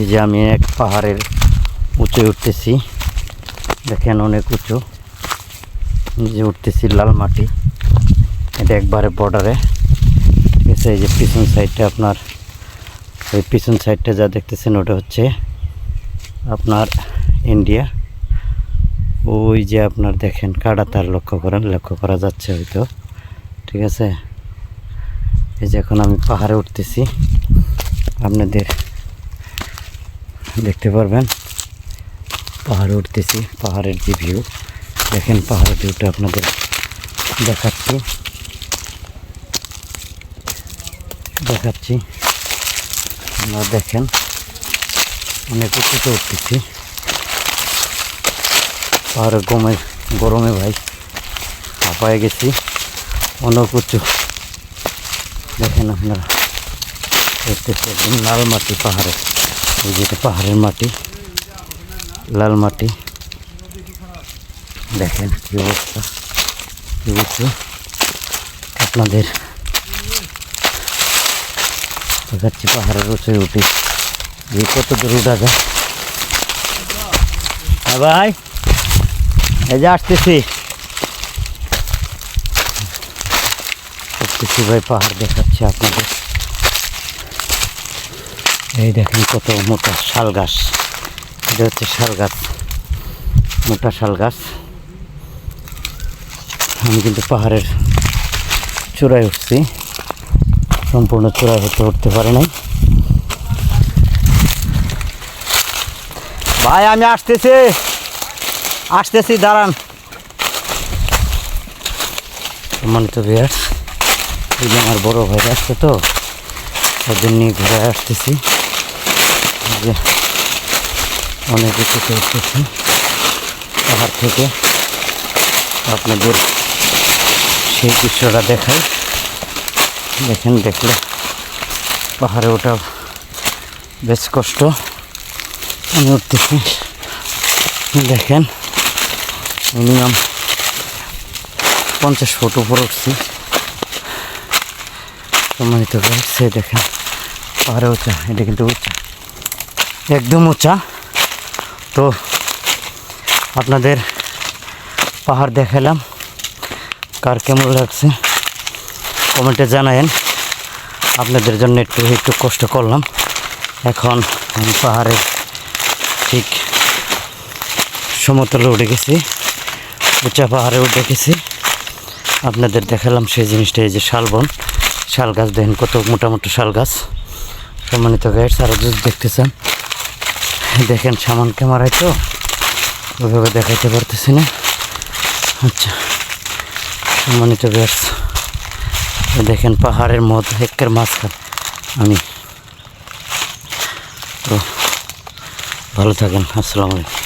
এই যে আমি এক পাহাড়ের উঁচে উঠতেছি। দেখেন অনেক উঁচু। যে উঠতেছি লাল মাটি। এটা একবারে বর্ডারে ঠিক আছে, এই যে পিছন সাইডটা আপনার ওই পিছন সাইডটা যা দেখতেছেন ওটা হচ্ছে আপনার ইন্ডিয়া ওই যে আপনার দেখেন কাটা তার লক্ষ্য করেন, লক্ষ্য করা যাচ্ছে হয়তো। ঠিক আছে? এই যে এখন আমি পাহাড়ে উঠতেছি। আপনাদের দেখতে পারবেন। পাহাড়ে উঠতেছি, পাহাড়ের যে ভিউ দেখেন পাহাড়ের ভিউটা আপনাদের দেখাচ্ছি। দেখাচ্ছি। আপনারা দেখেন, অনেক উঁচুতে উঠতেছি। পাহাড়ের গমে, গরমে ভাই, হাঁপায়ে গেছি। অনেক উঁচু। দেখেন আপনারা দেখতেছি একদম লাল মাটি পাহাড়ে। এই যেটা পাহাড়ের মাটি লাল মাটি দেখেন কি অবস্থা কি উঁচু আপনাদের দেখাচ্ছি পাহাড়ের উঁচু উঠি এই কত দূর উঠা যায় হ্যাঁ ভাই এই যে আসতেছি উঠতেছি ভাই পাহাড় দেখাচ্ছি আপনাদের এই দেখেন কত মোটা শাল গাছ। এটা হচ্ছে শাল গাছ, মোটা শাল গাছ। আমি কিন্তু পাহাড়ের চূড়ায় উঠছি। সম্পূর্ণ চূড়ায় হতে উঠতে পারে নাই। ভাই, আমি আসতেছি। আসতেছি, দাঁড়ান। সম্মানিত বিয়ার এই আমার বড় ভাইরা আসছে তো ওদের নিয়ে ঘুরে আসতেছি। যে অনেক উঁচুতে উঠতেছি পাহাড় থেকে আপনাদের সেই দৃশ্যটা দেখাই। দেখেন, দেখলে পাহাড়ে ওঠা বেশ কষ্ট। আমি উঠতেছি। দেখেন, মিনিমাম পঞ্চাশ ফুট উপর উঠছি। সম্মানিত সে দেখেন, পাহাড়ে উঁচা এটা কিন্তু উঁচা। একদম উঁচা। তো আপনাদের পাহাড় দেখালাম, কার কেমন লাগছে কমেন্টে জানায়েন। আপনাদের জন্য একটু একটু কষ্ট করলাম। এখন আমি পাহাড়ে ঠিক সমতলে উঠে গেছি, উঁচা পাহাড়ে উঠে গেছি। আপনাদের দেখালাম সেই জিনিসটা, এই যে শালবন শাল গাছ দেখেন কত মোটা মোটা শাল গাছ। সম্মানিত গাইডস আরও যদি দেখতে চান দেখেন সামান ক্যামেরায় তো, ওইভাবে দেখাইতে পারতেছি না। আচ্ছা সম্মানিত ব্যাস দেখেন পাহাড়ের মধ্যে হেকের মাঝখান, আমি। তো, ভালো থাকেন, আসসালামু আলাইকুম।